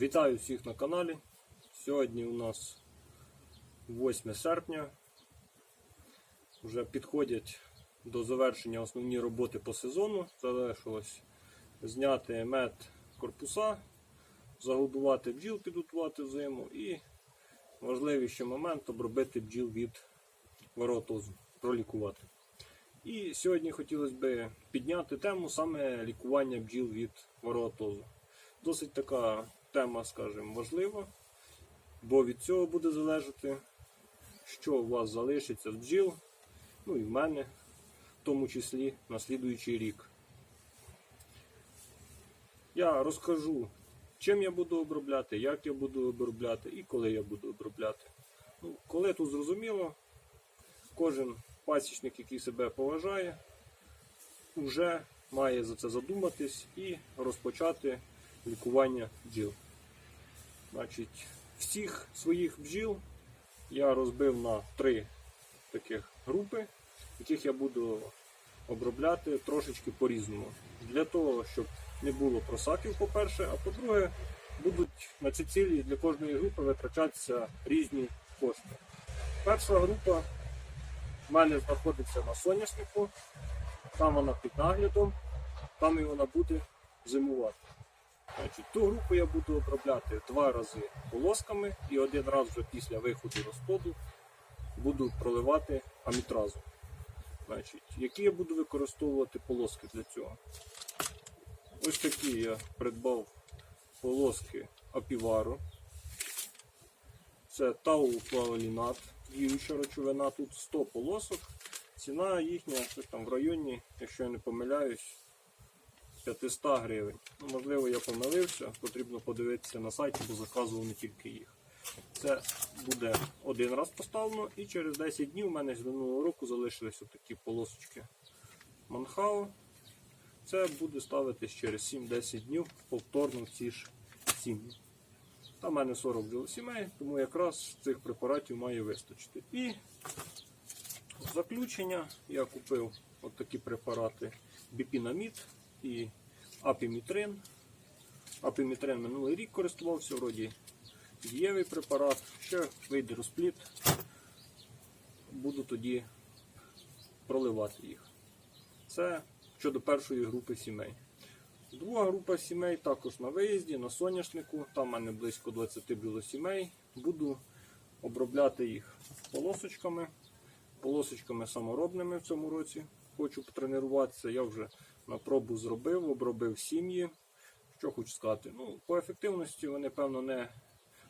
Вітаю всіх на каналі. Сьогодні у нас 8 серпня. Вже підходять до завершення основні роботи по сезону. Залишилось зняти мед корпуса, загодувати бджіл, підготувати в зиму і важливий момент обробити бджіл від воротозу, пролікувати. І сьогодні хотілося б підняти тему саме лікування бджіл від воротозу. Досить така тема, скажімо, важлива, бо від цього буде залежати, що у вас залишиться з бджіл, ну і в мене, в тому числі на слідуючий рік. Я розкажу, чим я буду обробляти, як я буду обробляти і коли я буду обробляти. Ну, коли тут зрозуміло, кожен пасічник, який себе поважає, вже має за це задуматись і розпочати лікування бджіл. Значить, всіх своїх бджіл я розбив на три таких групи, яких я буду обробляти трошечки по-різному. Для того, щоб не було просаків, по-перше, а по-друге, будуть на ці цілі для кожної групи витрачатися різні кошти. Перша група в мене знаходиться на соняшнику, там вона під наглядом, там і вона буде зимувати. Значить, ту групу я буду обробляти два рази полосками і один раз вже після виходу розплоду буду проливати амітразу. Значить, які я буду використовувати полоски для цього? Ось такі я придбав полоски апівару. Це тау-флавелінат, діюча речовина, тут 100 полосок. Ціна їхня там в районі, якщо я не помиляюсь, 500 гривень. Ну, можливо, я помилився, потрібно подивитися на сайті, бо заказував не тільки їх. Це буде один раз поставлено і через 10 днів у мене з минулого року залишились такі полосочки Манхао. Це буде ставитись через 7-10 днів повторно ці ж сім'ї. Там в мене 40 бджолосімей, тому якраз цих препаратів має вистачити. І заключення я купив от такі препарати Біпінамід і Апімітрин. Апімітрин минулий рік користувався, вроді дієвий препарат, ще вийде розпліт, буду тоді проливати їх. Це щодо першої групи сімей. Друга група сімей також на виїзді, на соняшнику. Там в мене близько 20 білосімей. Буду обробляти їх полосочками, полосочками саморобними в цьому році. Хочу потренуватися. Я вже на пробу зробив, обробив сім'ї. Що хочу сказати? Ну, По ефективності вони, певно, не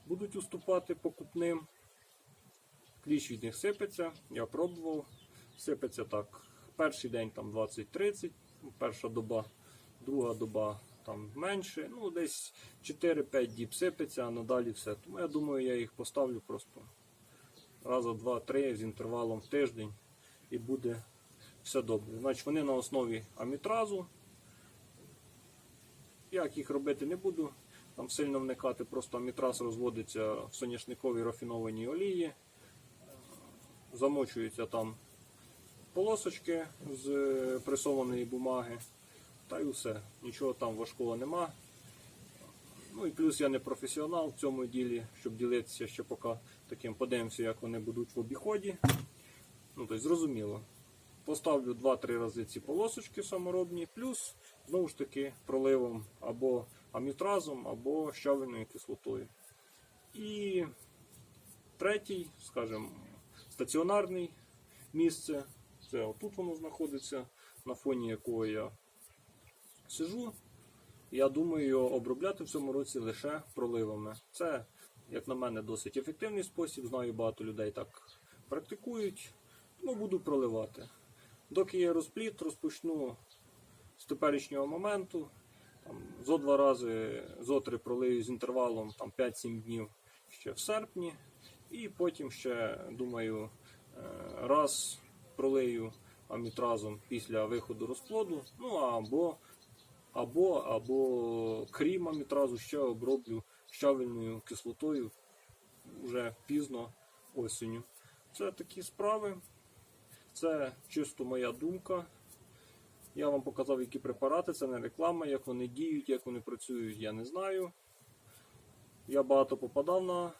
будуть уступати покупним. Кліч від них сипеться, я пробував. Сипеться так. Перший день там 20-30, перша доба, друга доба там менше. Ну, десь 4-5 діб сипеться, а надалі все. Тому я думаю, я їх поставлю просто раза два-три з інтервалом в тиждень і буде все добре. Значить, вони на основі амітразу. Як їх робити не буду, там сильно вникати, просто амітраз розводиться в соняшниковій рафінованій олії, замочуються там полосочки з пресованої бумаги, та й все. Нічого там важкого нема. Ну і плюс я не професіонал в цьому ділі, щоб ділитися ще поки таким подивимося, як вони будуть в обіході. Ну, тобто зрозуміло. Поставлю 2-3 рази ці полосочки саморобні, плюс знову ж таки проливом або амітразом, або щавельною кислотою. І третій, скажімо, стаціонарний місце. Це отут воно знаходиться, на фоні якого я сижу. Я думаю обробляти в цьому році лише проливами. Це, як на мене, досить ефективний спосіб. Знаю, багато людей так практикують, тому буду проливати. Доки є розпліт, розпочну з теперішнього моменту. Там, зо два рази, зо три пролию з інтервалом там, 5-7 днів ще в серпні. І потім ще, думаю, е, раз пролию амітразом після виходу розплоду. Ну або, або, або крім амітразу ще оброблю щавельною кислотою вже пізно осінню. Це такі справи. Це чисто моя думка. Я вам показав, які препарати, це не реклама, як вони діють, як вони працюють, я не знаю. Я багато попадав на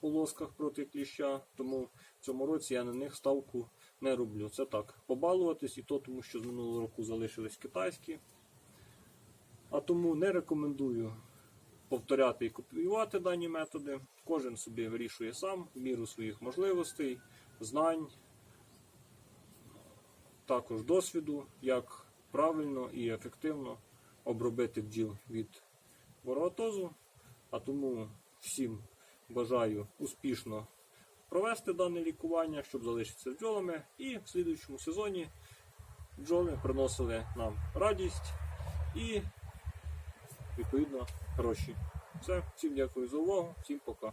полосках проти кліща, тому в цьому році я на них ставку не роблю. Це так, побалуватись і то, тому що з минулого року залишились китайські. А тому не рекомендую повторяти і копіювати дані методи. Кожен собі вирішує сам в міру своїх можливостей, знань, також досвіду, як правильно і ефективно обробити бджіл від воротозу. А тому всім бажаю успішно провести дане лікування, щоб залишитися бджолами. І в слідуючому сезоні бджоли приносили нам радість і відповідно гроші. Все, всім дякую за увагу, всім пока.